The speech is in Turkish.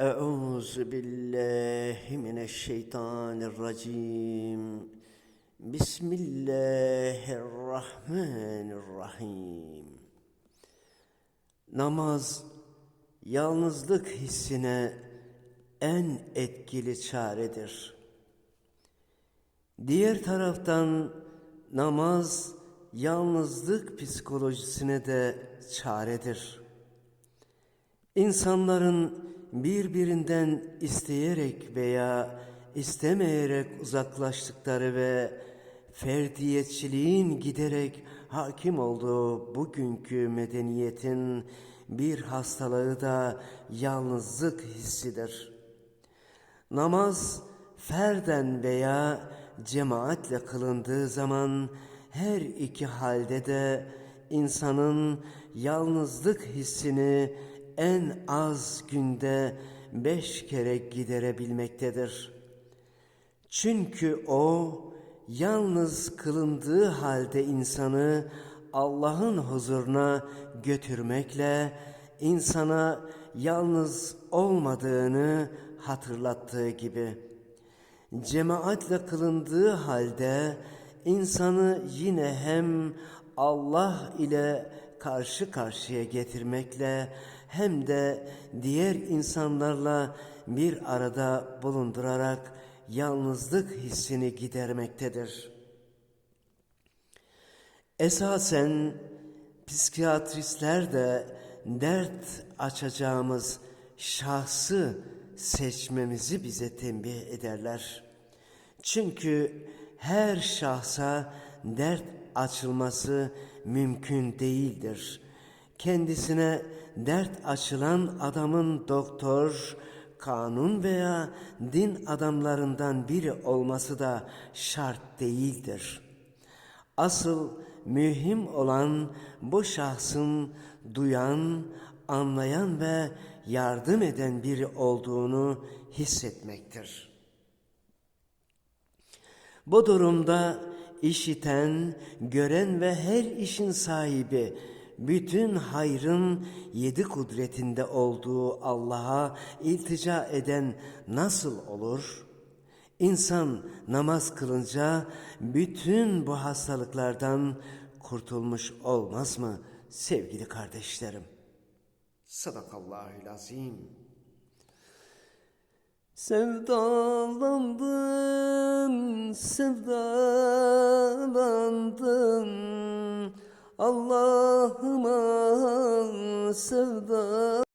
أعوذ بالله من الشيطان الرجيم بسم الله الرحمن الرحيم Namaz, yalnızlık hissine en etkili çaredir. Diğer taraftan namaz, yalnızlık psikolojisine de çaredir. İnsanların birbirinden isteyerek veya istemeyerek uzaklaştıkları ve ferdiyetçiliğin giderek hakim olduğu bugünkü medeniyetin bir hastalığı da yalnızlık hissidir. Namaz ferden veya cemaatle kılındığı zaman her iki halde de insanın yalnızlık hissini en az günde beş kere giderebilmektedir. Çünkü o yalnız kılındığı halde insanı Allah'ın huzuruna götürmekle insana yalnız olmadığını hatırlattığı gibi cemaatle kılındığı halde insanı yine hem Allah ile karşı karşıya getirmekle hem de diğer insanlarla bir arada bulundurarak yalnızlık hissini gidermektedir. Esasen psikiyatristler de dert açacağımız şahsı seçmemizi bize tembih ederler. Çünkü her şahsa dert açılması mümkün değildir. Kendisine dert açılan adamın doktor, kanun veya din adamlarından biri olması da şart değildir. Asıl mühim olan bu şahsın duyan, anlayan ve yardım eden biri olduğunu hissetmektir. Bu durumda işiten, gören ve her işin sahibi, bütün hayrın yedi kudretinde olduğu Allah'a iltica eden nasıl olur? İnsan namaz kılınca bütün bu hastalıklardan kurtulmuş olmaz mı sevgili kardeşlerim? Sadakallahül azim. Sevdalandın, sevdalandın Allah'ıma sevda